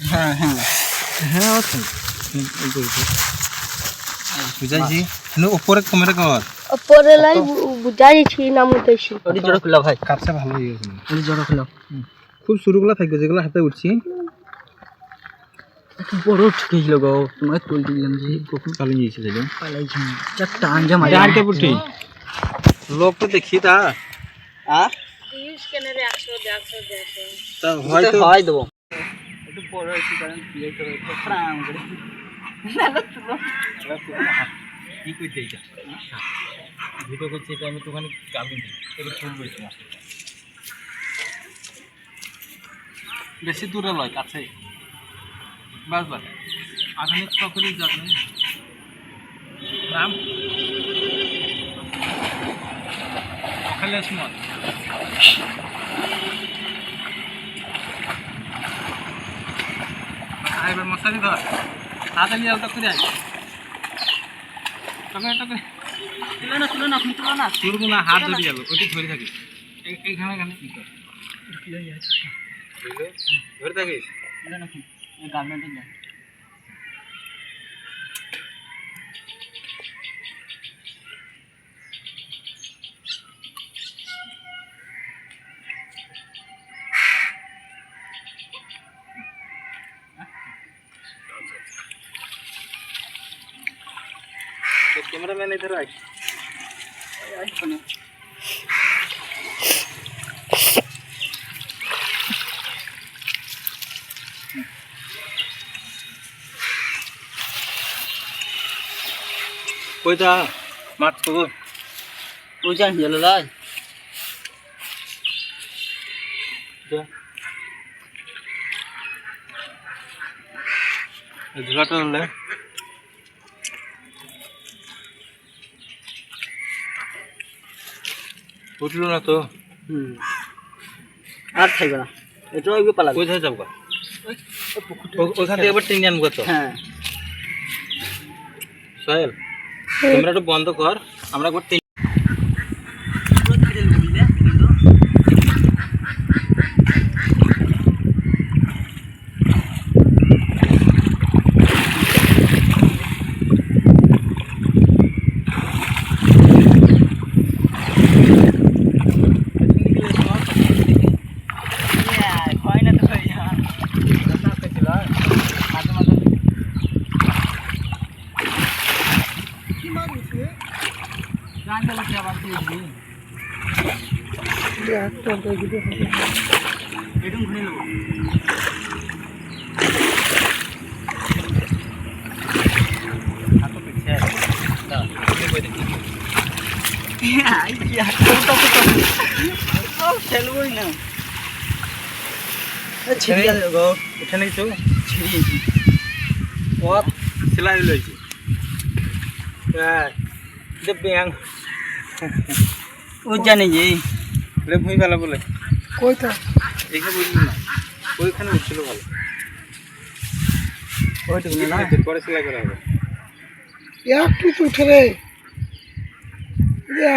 হ্যাঁ হ্যাঁ। হ্যাঁ আছে। বুঝাইছি। উপরে কর লাই বুঝাইছি না মুতেছি ওটি জোড়া খুলা ভাই। কাপসা ভালো হয়ে গেছে। ওটি জোড়া খুলা। খুব শুরুগুলো থাকবে যেগুলো হাতে উঠছি। কি বড় ঠিক হইল গো। তোমাকে তুল দিলাম যে কখন কালি গিয়েছে দেখুন পালাইছি। চারটা আঞ্জা মারি আনতে পুটি। লোক তো দেখি তা। আ? তা হয়তো হয় দেবো। একটু বড় হয়েছে কারণ বিয়ে করে প্রাণ করে কি করতে এইটা? ভিডিও করছি, এটা আমি তোখানে কালকে এটা ফুল করেছি বেশি দূরে লয়, কাছে। বাস বাস। আধুনিক সকলেই যাবেন আইবার মশারি ধর তাড়াতাড়ি আলতা করে আয়। টকে টকে তুলো না তুলো না আপনি তুলো না। তুলবো না হাত ধরে যাবে ওটি ধরে থাকিস। এই- এইখানে এখানে কি কর? ধরে থাকিস? তুলো না গার্মেন্টে যা ক্যামেরাম্যান ইধর আয় কইতা মাছ তো ওই জান গেল লাই ঝুলাটা হলে উঠল না তো। হুম। আর খাইবে না। এটা একটু পালা কোথায় যাব ওখান থেকে এবার টেনে আনব তো। হ্যাঁ। সোহেল ক্যামেরাটা বন্ধ কর। আমরা করতে হয় না তো ভাই গান চালাতে আবার দিয়েছি এটুম ঘুরে নেব খেলবই না ছিড়ে গেল গো এখানে কিছু ছিড়িয়েছি সেলাই লইছি ব্যাং। ও জানে যে। রে ভুঁই ফেলা বলে। কইতা এইখানে বুঝলি না ওইখানে উঠছিল ভালো। ওইটুকু না। পরে সেলাই করা হবে। একটু তো উঠে রে।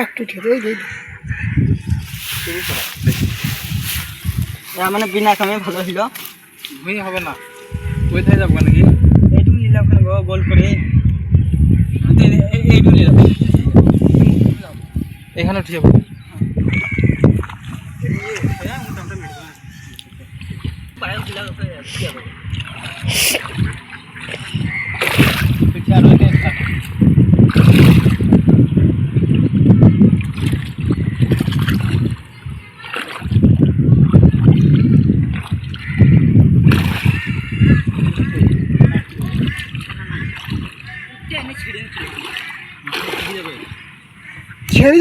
একটু উঠে রে এই শুরু করা। যা মানে বিনা কামে ভালো ছিল ভুঁই হবে না। কোথায় যাব নাকি এইটুকু নিলাম ওখানে গো গোল করে এইটুকু নিলাম। এখানে উঠে যাব। ছেড়ে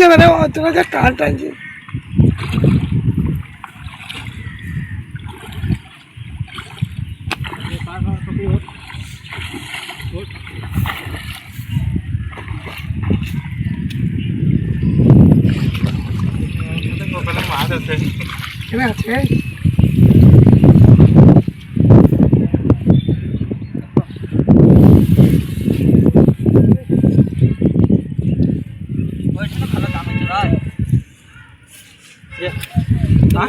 যাবে না তোমার যা টান টানছে মাছ আছে এখানে আছে ওইখানে ভালো দাম আছে ভাই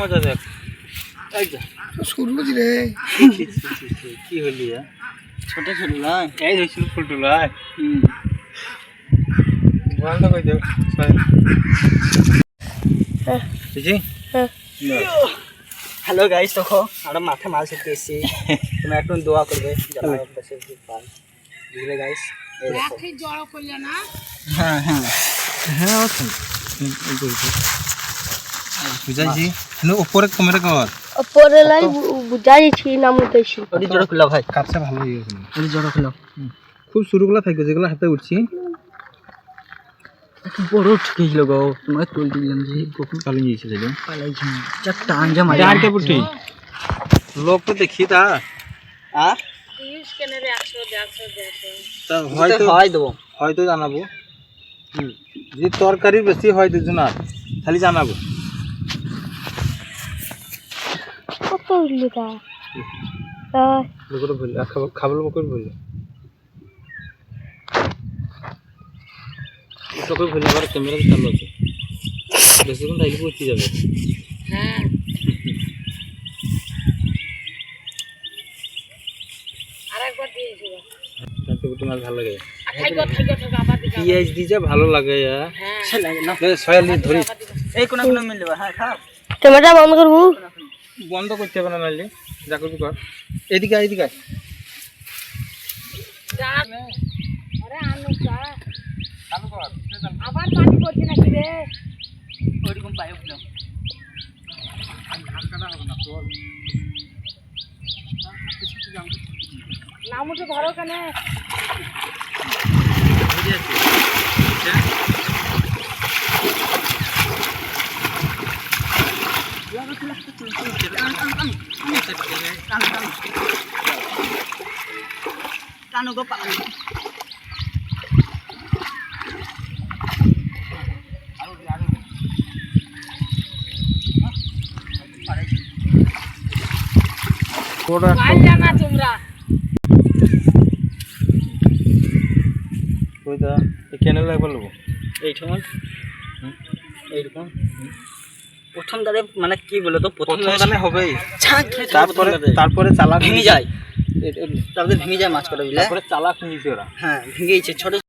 মজা দেখ। যে। রে? কি হলি ছোট ছোট লাই এই ফুলটু লাই হুম। বন্ধ করে দেব বুঝি হ্যালো গাইস দেখো আমরা মাঠে মাছ ধরতে এসেছি। তোমরা একটু দোয়া করবে বুঝলে গাইস? এই দেখো। হ্যাঁ হ্যাঁ। হ্যাঁ বুঝাইছি। হ্যালো উপরে ক্যামেরা কর। পরে লাই বুঝাইছি জোড়া খুলা ভাই। কাপসা ভালো করে ওটি জোড়া খুলা খুব শুরুগুলো থাকবে যেগুলো হাতে উঠছি। বড় উঠে গেছিল গো। দিলাম যে কখন কালো পালাইছি যা টান যা মারি। যার কে? পুটি লোক তো। দেখি তা আর তা হয়তো হয়তো হয় দেবো। হয়তো জানাব। যদি তরকারি বেশি হয় দুজনার খালি জানাব। উঠলি তা লোকের বললে খাবার খাবার লোকের বললে লোকের বললে আবার ক্যামেরা চালু আছে। বেশিক্ষণ তাইলে পৌঁছে যাবে। তাতে তোমার ভালো লাগে। পিঁয়াজ ভালো লাগে সে লাগে না সয়ালি ধরি এই কোনা কোনা মিলবে হ্যাঁ খা ক্যামেরা বন্ধ করব? বন্ধ করতে হবে না নাইলে যা করবি কর এদিকে এদিকে আয়। আবার পানি করছি নাকি রে? ওইরকম পাইপ না নাম উঠে ধরো কেন। পালানো ওইটা কেন লাগবে লোক এইরকম এইরকম? প্রথম মানে কি বলে তো প্রথম হবেই। তারপরে তারপরে তারপরে চালা ভেঙে যায়। তারপরে ভেঙে যায় মাছ কটা বুঝলে? তারপরে নিয়েছে ওরা। হ্যাঁ ভেঙেছে ছোট